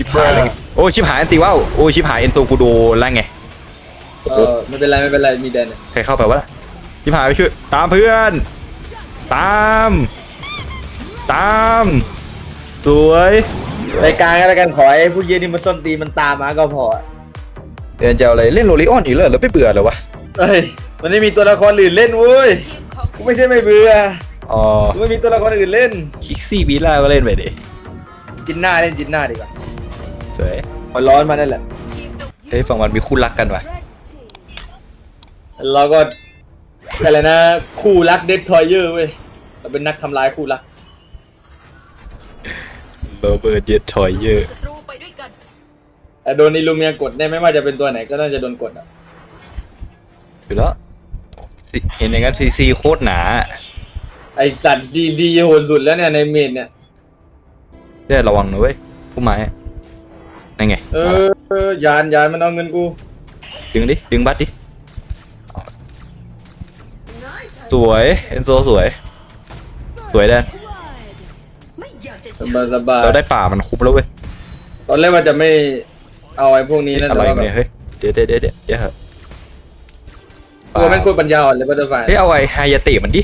ชิบหายแล้วไงโอ้ชิบหายอันตีว่าวโอ้ชิบหายเอ็นโซกูโดนแล้วไงเออไม่เป็นไรไม่เป็นไรมีแดนเนี่ยใครเข้าไปวะชิบหายไปช่วยตามเพื่อน ตาม ตาม สวย รายการกันแล้วกันขอให้ผู้เยี่ยนี่มันส้นตีนมันตามมาก็พอเดือนจะเอาอะไรเล่นโรลิออนอีกแล้วเหรือไม่เบื่อเหรอวะเฮ้ยมันไม่มีตัวละครอื่นเล่นเว้ยกูไม่ใช่ไม่เบื่ออ๋อกูไม่มีตัวละครอื่นเล่น คิกซี่บีล่าก็เล่นไปดิจินหน้าเล่นจินหน้าดีกว่า สวยหัวร้อนมานั่นแหละ เฮ้ยฝั่งมันมีคู่รักกันวะเราก็อะไรนะ คู่รักเดททอยเยอร์เว้ยเราเป็นนักทำลายคู่รัก โรเบิร์ตเดดทอยเยอร์ศัตรูไปด้วยกันแต่โดนอิลูเมียกดได้ไม่ว่าจะเป็นตัวไหนก็น่าจะโดนกดอะอยู่แล้วสิเห็นอย่างนั้นซีซีโคตรหนาไอสัตว์ซีดีโหดสุดแล้วเนี่ยในเมดเนี่ย ได้ระวังนะเว้ยผู้ไม้ นั่นไงเออยานยานมันเอาเงินกู ดึงดิ ดึงบัตรดิ สวยเอนโซสวย สวยแดนไม่อยากจะสบายสบายเราได้ป่ามันคุ้มแล้วเว้ย ตอนแรกว่าจะไม่เอาไอ้พวกนี้นะอะแต่ไรว่าแบเนี่ยบเฮ้ย เดี๋ยวเดี๋ยวเดี๋ยวเดี๋ยวเดี๋ยวเหอะตัวแม่งโคตรปัญญาอ่อนเลยบัตเตอร์ไฟเฮ้ยเอาไอ้ไฮยาเตะมันดิ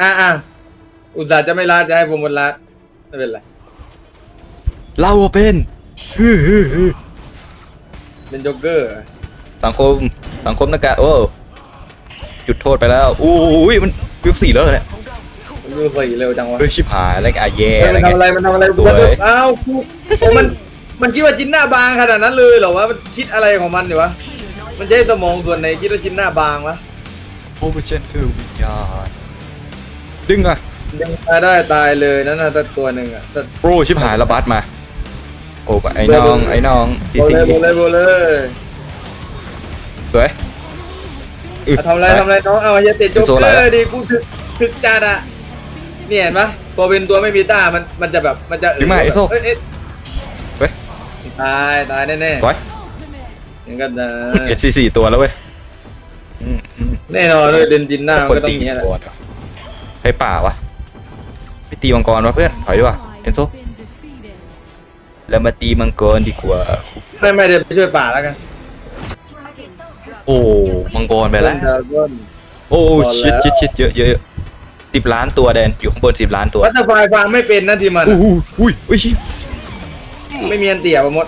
อะอะอุตส่าห์จะไม่ลาดจะให้ผมหมดลาดไม่เป็นไร เราเป็นฮึ่ยฮึ่ยฮึ่ย เป็นโจ๊กเกอร์สังคมสังคมนักการโอ้จุดโทษไปแล้วอู้ยมันวิวสี่แล้วเหรอเนี่ยมันดูสีเร็วจังวะเฮ้ยชิบหายแล้วไอ้แย่เฮ้ยอะไรมันทำเงี้อะไรยมันทำอะไรสวยบัตเตอร์อ้าวกูโอ้มันมันคิดว่าจินหน้าบางขนาดนั้นเลยเหรอวะมันคิดอะไรของมันอยู่วะมันใช้สมองส่วนไหนคิดว่าจินหน้าบางวะโอ้เชนคือวิญญาณดึงอะยังมาได้ตายเลยนั่นน่ะแต่ตัวหนึ่งอะแต่โปรชิบหายระบาดมา โอ้ไอ้น้องไอ้น้องซีโบซีเลยโบเลยโบเลยสวยอึด เอาทำอะไรทำอะไรน้องเอาอย่าติดโจ๊กโซเกไหลอแล้วร์ดิกูถึกถึกจัดอะเนี่ยเห็นปะตัวเป็นตัวไม่มีต้ามันมันจะแบบมันจะดึงมาไอ้โซ่เอ้ยเอ้ยเว้ยตายตายแน่สวยๆอย่างกันนะเอสซีสี่ตัวแล้วเว้ยอืมอืมแน่นอนเลยเดนจินหน้ามันคนก็ต้อตีงอย่างเงี้ยแหละ ก่อนใครป่าวะไปตีมังกรวะเพื่อนถอยดีกว่าเอนโซ แล้วมาตีมังกรดีกว่า ไม่ไม่เดี๋ยวไปช่วยป่าแล้วกันโอ้มังกรไปแล้วเดินเดินโอ้ก่อนชิดแล้วชิดชิดเยอะเยอะสิบล้านตัวแดนอยู่ข้างบนสิบล้านตัววัตถุไฟฟังไม่เป็นนะทีมันอุ้ยอุ้ยอุ้ยชิไม่มีอันเตี่ยประมด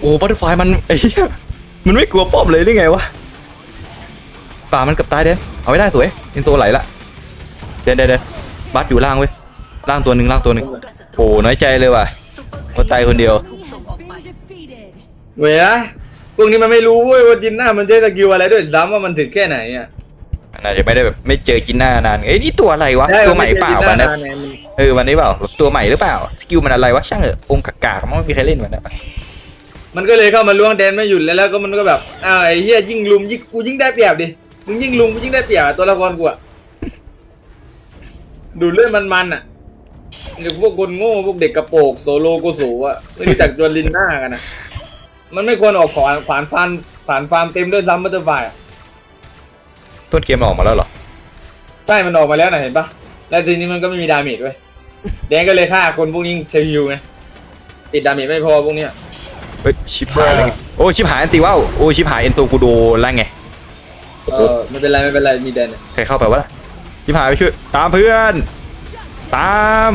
โอ้บัตเตอร์ไฟมันไอ้เหี้ยมันไม่กลัวป้อมเลยหรือไงวะป่ามันเกับตายเดนเอาไว้ได้สวยเอนโซไหลละเดนเดนเดนบัตอยู่ล่างเว้ยล่างตัวหนึ่งล่างตัวหนึ่งโอ้น้อยใจเลยว่ะ ว่าตายคนเดียวถูกส่งออกไปเว้ยนะพวกนี้มันไม่รู้เว้ยว่าจินหน้ามันใช้สกิลอะไรด้วยซ้ำว่ามันถึงแค่ไหนอะมันอาจจะไม่ได้แบบไม่เจอกินหน้านานเอ้ยนี่ตัวอะไรวะใช่ตัวใหม่เปล่ามัวันนไม่นั้นใช่จินหาาไงมันเออวันนี้เปล่าตัวใหม่หรือเปล่าสกิลมันอะไรวะช่างเถอะองค์กากๆมันไม่มีใครเล่นมันนะมันก็เลยเข้ามาล้วงแดนไม่หยุดแล้วแล้วก็มันก็แบบอ้าวไอ้เหี้ยยิ่งลุมยิ่งกูยิ่งได้เปรียบดิมึงยิ่งลุมกูยิ่งได้เปรียบอะตัวละครกูอะดูเลือดมันๆอะ เดี๋ยวพวกคนโง่พวกเด็กกระโปรงโซโลโกสูอะไม่รู้จักจวนลินหน้ากันนะมันไม่ควรออกขวานขวานฟันขวานฟาร์มเต็มด้วยซ้ำบัตเตอร์ไฟอะต้นเกมมันออกมาแล้วเหรอ ใช่มันออกมาแล้วนะเห็นปะแล้วทีนี้มันก็ไม่มีดาเมจด้วยแดงก็เลยฆ่าคนพวกนี้ใช้ฮิวไงติดดาเมจไม่พอพวกเนี้ยเฮ้ยชิบหายแล้วไงโอ้ชิบหายอันตีว่าวโอ้ชิบหายเอ็นโซกูโดนแล้วไงโอ้เอโหอไม่เป็นไรไม่เป็นไรมีแดนเนี่ยใครเข้าไปวะชิบหายไปช่วยตามเพื่อน ตาม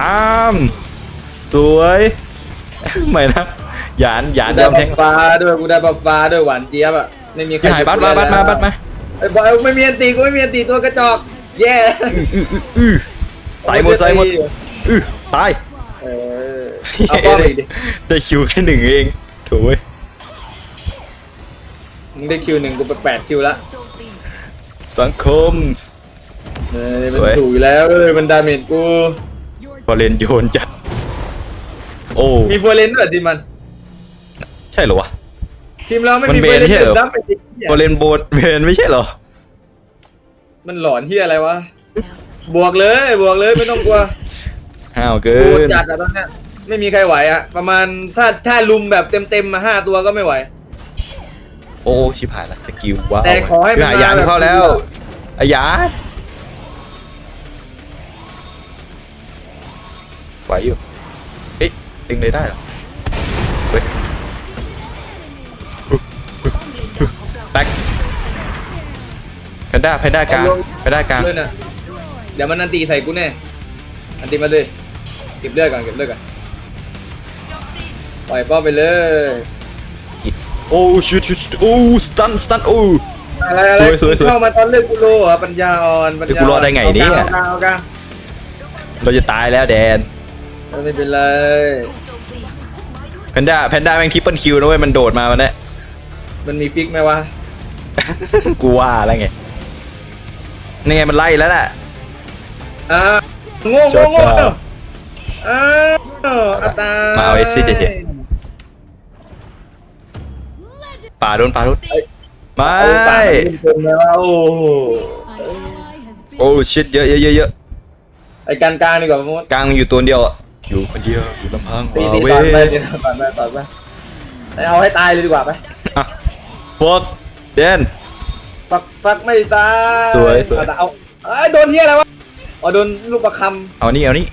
ตาม สวยไม่นะหยานหยานกูได้ยอมบัแทงฟฟ้าด้วยกูได้บัฟฟ้าด้วยหวานเจี๊ยบอะไม่มีใครชิบหายบัตมาบัตมาบัตมาไอ้บอยไม่มีอันตีกูไม่มีอันตีตัวกระจอกแย่อื้ออื้ออื้อตายหมดตายหมดอื้อตายเออเอาป้อมอีกดิได้คิวแค่หนึ่งเองโถ่เว้ยมึงได้คิวหนึ่งกูไปแปดคิวละโจมตีสังคม เออสมันวยถูกอยู่แล้วเอ้ยมันดาเมจกูพอเลนโยนจัดโอ้มีโฟเรนด้วยทีมมัน ใช่เหรอวะ ทีมเราไม่มันมีเบโฟนเรนใช่เหรอ ซ้ำไปอีกเหี้ยพอเลนโบนเบนไม่ใช่เหรอมันหลอนที่อะไรวะ บวกเลยบวกเลยไม่ต้องกลัวห้าวเกิโหดนจัดอะตอนเนี้ยไม่มีใครไหวอะประมาณถ้าถ้าลุมแบบเต็มเต็มๆมาห้าตัวก็ไม่ไหว โอ้ชิบหายละสกิลว้าวแต่ขอให้มันหายานมาแบบเข้าแล้วอายา ไหวอยู่เฮ้ยดึงเลยได้เหรอเฮ้ยแบ็คแพนด้าแพนด้ากลางแพนด้ากลางเลยนะเดี๋ยวมันอันตีใส่กูแน่อันตีมาเลยเก็บเลือดก่อนเก็บเลือดก่อนปล่อยป้อมไปเลยโอ้ชิตชิตโอ้สตันสตันโอ้อะไรอะไรสวยสวยสวยเข้ามาตอนเลือกกูโลเหรอปัญญาอ่อนปัญเดี๋ยวญากูรอดได้ไงเนี่ยเอากลางเอากลางเราจะตายแล้วแดนเอา ไม่เป็นไรแพนด้าแพนด้าแม่งทริปเปิลคิวนะเว้ยมันโดดมามันเนี่ยมันมีฟิกไหมวะ กูว่าแล้วไงนี่ไงมันไล่แล้วน่ะอ่าโง่จโง่บโง่แล้วอ้าวอัตรามาเอา SC เฉยป่าโดนป่าโดนไม่เอาปากมันเล่นเกมแล้วโอ้โหโอ้ชิตเยอะเยอะเยอะเยอะไอ้การกลางดีกว่าพมดกลางมันอยู่ตัวเดียวอะ อยู่คนเดียวอยู่ลำพังตีว้าตีเว้ตอนไปยตีตอนไปตอนไปไปเอาให้ตายเลยดีกว่าไปอะฟอกเดนฟักฟักไม่ตายสวยสวยเอาแต่เอาเอ้ยโดนเฮียอะไรวะอ๋อโดนลูกประคำเอานี่เอานี่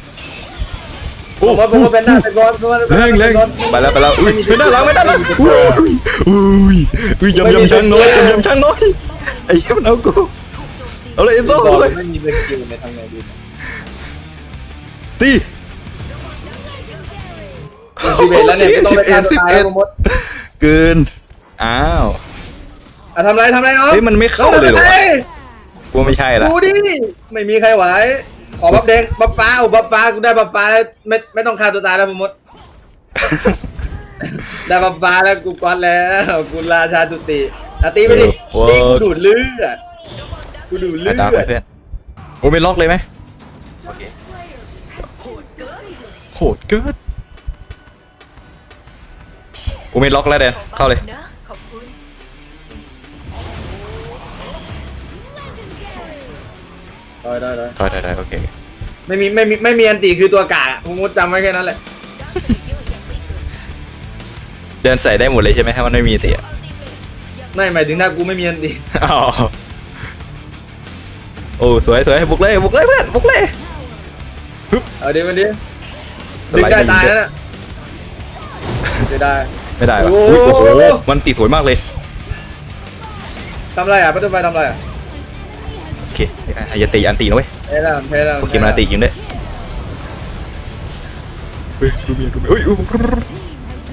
ผมว่าผมว่าเป็นหน้าเป็นร้อนเป็นร้อนเป็นแรงร้อนแรงเป็นร้อนไปแล้วไปแล้วอุ้ยไม่น่ารักไม่น่ารักอุ้ยอุ้ยอุ้ยยำยำช่างน้อยยำยำช่างน้อยไอ้เหี้ยมันเอากูเอาเลยเอ็นโซ่บอกเอาเลยไม่มีสกิลในทางไหนดีตี สิบเอ็ดแล้วเนี่ยไม่ต้องไปฆ่าตัวตายแล้วผมมดเกิน อ้าว อะทำไรทำไรเนาะเฮ้ยมันไม่เข้าเลยเหรอวะกูว่าไม่ใช่ละ ดูดิ ไม่มีใครไหว ขอบัฟแดงบัฟฟ้าเอาบัฟฟ้ากูได้บัฟฟ้าแล้วไม่ไม่ต้องฆ่าตัวตายแล้วผมมด ได้บัฟฟ้าแล้วกูก้อนแล้วกูราชาตุติอะตีไปดิตีกูดูดเลือดกูดูดเลืไอ้อดตาไปเพื่อนโอ้ไม่ล็อกเลยไหมโอเคโหดเกิน โอ้ไม่ล็อกแล้วเดนเข้าเลยนะขอบคุณได้ได้ได้ได้ได้ได้โอเค ไม่มีไม่มีไม่มีอันตีคือตัวกากอะผมมดจำไว้แค่นั้นแหละ เดินใส่ได้หมดเลยใช่ไหมถ้ามันไม่มีเตะไม่หมายถึงถ้ากูไม่มีอันตีอ๋อโอ้สวยสวยบุกเลยบุกเลยเพื่อนบุกเลยเอาดิมันดิสดึงไลด์ได้ยิงตายเยอะแล้วน่ะจะได้ ไม่ได้วะโอ้อุ๊ยโหโอ้โหมันตีสวยมากเลยทำไรอะพัตเตอร์ไฟทำไรอะโอเคอย่าตีอันตีนะเว้ยเพ้แล้วเพ้แล้วโอเคมันอันตียิงด้วยเฮ้ยดูเมียดูเมียเฮ้ยอุ๊ย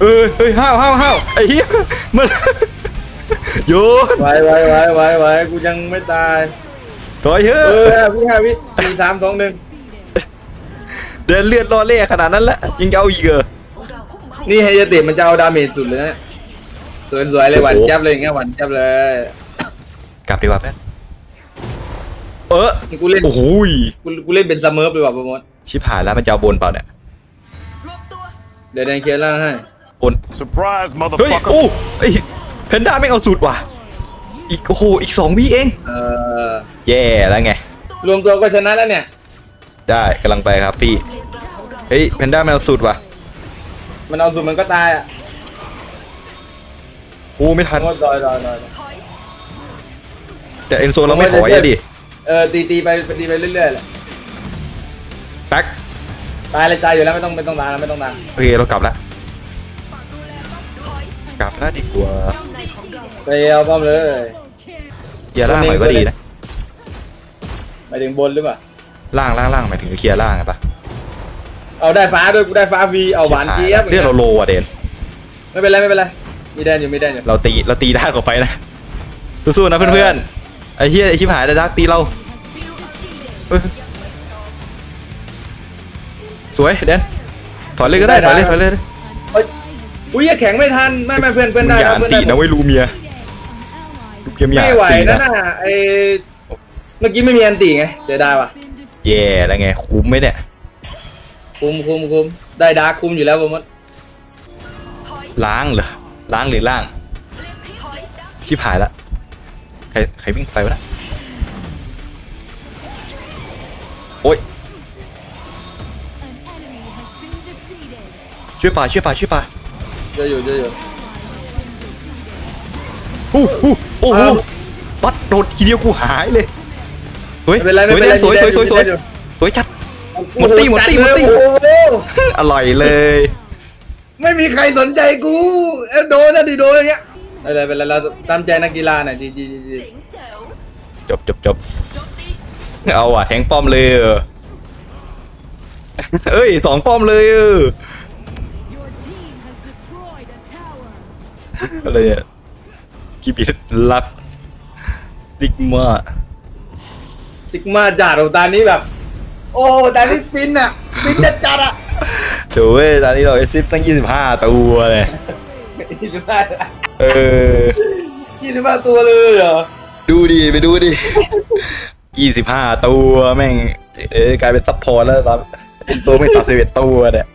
เอ้ยเฮ้ยห้าวห้าวห้าวไอ้เหี้ยมัน โยนไว้ไว้ไว้ไว้ไว้กูยังไม่ตาย ถอยเฮ้เออยห้าวิห้าวิสี่สามสองหนึ่งเดินเลือดรอเล่ขนาดนั้นละยังจะเอาอีกเหรอ นี่ไฮยาเตะมันจะเอาดาเมจสุดเลยนะสวยสวยๆเลยหวานแจ๊บเลยอย่างเงี้ยหวานแจ๊บเลยกลับดีกว่าเพื่อนเออกูเล่นโอ้โหยกูกูเล่นเป็นซัมเมอร์เลยว่ะโปรโมทชิบหายแล้วมันจะเอาบนเปล่าเนี่ยรวมตัวเดี๋ยวแดนเคลียร์ล่างให้บน Surprise, เฮ้ย motherfucker. โอ้ไอเพนด้าไม่งเอาสูตรว่ะ อีกโอ้โหอีกสองวิเอง เออแย่แล้วไง รวมตัวก็ชนะแล้วเนี่ยได้กำลังไปครับพี่ เฮ้ยเพนด้าไม่เอาสูตรว่ะ มันเอาสุดมันก็ตายอะโอ้ไม่ทัน โคตรลอยลอยลอยถอยแต่เอ็นโซเราไม่ถอยอะดิเออตีตีไปตีไปเรื่อยๆแหละแบ็คตายเลยตายอยู่แล้วไม่ต้องไม่ต้องตายแล้วไม่ต้องตายโอเคเรากลับแล้วถอยกลับแล้วดีกว่าในของเราไปเอาป้อมเลยเคลียร์ล่างหน่อยก็ดีนะหมายถึงบนหรือเปล่าล่างล่างล่างหมายถึงเคลียร์ล่างอะปะ เอาได้ฟ้าด้วยกูได้ฟ้าฟรีเอาหวานเจี๊ยบเรียกเราโลอะเดนไม่เป็นไรไม่เป็นไรมีแดนอยู่มีแดนอยู่เราตีเราตีด้านออกไปนะสู้ๆนะเพื่อนๆไอ้เหี้ยไอ้ชิบหายแต่ดักตีเราเฮ้ยสวยเดนถอยเลยก็ได้ถอยเลยถอยเลยเฮ้ยอุ้ยอย่าแข็งไม่ทันไม่ไม่เพื่อนเพื่อนได้อย่าครับอันเพื่อนตีได้นะไว้ยลูเมียลูเมียอย่าไม่ไหวตีนะนะน่ะไอเมื่อกี้ไม่มีอันตีไงเสียดายว่ะแย่แล้วไงคุ้มไหมเนี่ย คุมคุมคุมได้ดาร์คคุมอยู่แล้วผมว่าถอยล้างเหรอล้างหรือล่างถอยชิบหายละใครใครวิ่งไปวะนะโอ้ยช่วยป่าช่วยป่าช่วยป่าเจออยู่เจออยู่ฮู้ฮู้โอ้โหอ้าวปัดโดดทีเดียวกูหายเลยสวยไม่เป็นไรไม่เป็นไรสวยมีแดสวยนสวยสวย หมดตี้หมดตี้หมดตี้โอ้โหอร่อยเลย ไม่มีใครสนใจกูเอ้ยโดนนะดิโดนอย่างเงี้ยอะไรเป็นไรเราตามใจนักกีฬาหน่อยจีจีจีจีเจ๋งแจ๋วจบจบจบโจมตีเอาอะแทงป้อมเลยเออเอ้ยสองป้อมเลยเออ Your team has destroyed a tower. อะไรเนี่ยกีบิลักซิกมาซิกมาจัดโอ้ตานี้แบบ โอ้ตานี้ฟินอะฟินจัดจัดอะโถ่เว้ยตอนนี้เราเอซิปตั้ง 25 ตัวเลยยี่สิบห้าเออ ยี่สิบห้าตัวเลยเหรอดูดิไปดูดิ 25 ตัวแม่ง เอ้ยกลายเป็นซัพพอร์ตแล้วตอนตัวไม่31ตัวเนี่ย